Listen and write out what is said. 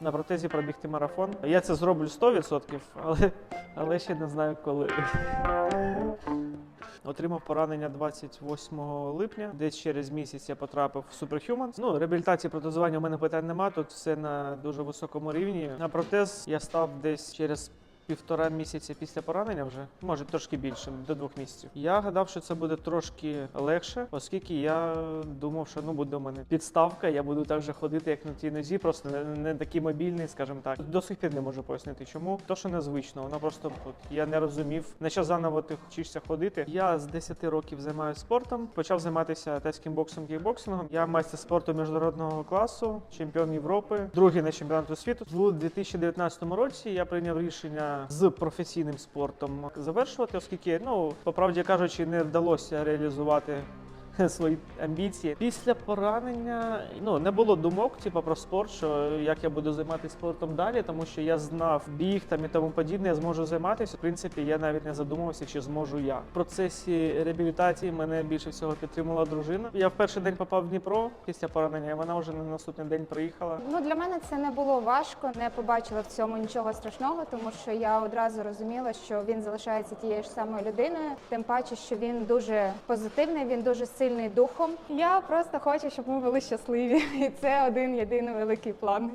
на протезі пробігти марафон. Я це зроблю 100%, але, але ще не знаю коли. Отримав поранення 28 липня. Десь через місяць я потрапив в Superhumans. Ну, реабілітації протезування у мене питань нема. Тут все на дуже високому рівні. На протез я став десь через. Півтора місяця після поранення вже, може трошки більше, до двох місяців. Я гадав, що це буде трошки легше, оскільки я думав, що ну буде у мене підставка, я буду так же ходити, як на тій нозі, просто не, не такий мобільний, скажімо так. До сих пір не можу пояснити, чому. То, що незвично, воно просто от, я не розумів. На що заново ти вчишся ходити. Я з 10 років займаюся спортом, почав займатися тайським боксом, кікбоксингом. Я майстер спорту міжнародного класу, чемпіон Європи, другий на чемпіонату світу. У 2019 році я прийняв рішення з професійним спортом завершувати, оскільки, ну, по правді кажучи, не вдалося реалізувати свої амбіції. Після поранення ну не було думок, типу, про спорт, що як я буду займатися спортом далі, тому що я знав біг там і тому подібне, я зможу займатися. В принципі, я навіть не задумувався, чи зможу я. В процесі реабілітації мене більше всього підтримала дружина. Я в перший день попав в Дніпро після поранення, вона вже на наступний день приїхала. Ну для мене це не було важко, не побачила в цьому нічого страшного, тому що я одразу розуміла, що він залишається тією ж самою людиною. Тим паче, що він дуже позитивний, він дуже сильний духом. Я просто хочу, щоб ми були щасливі, і це один єдиний великий план.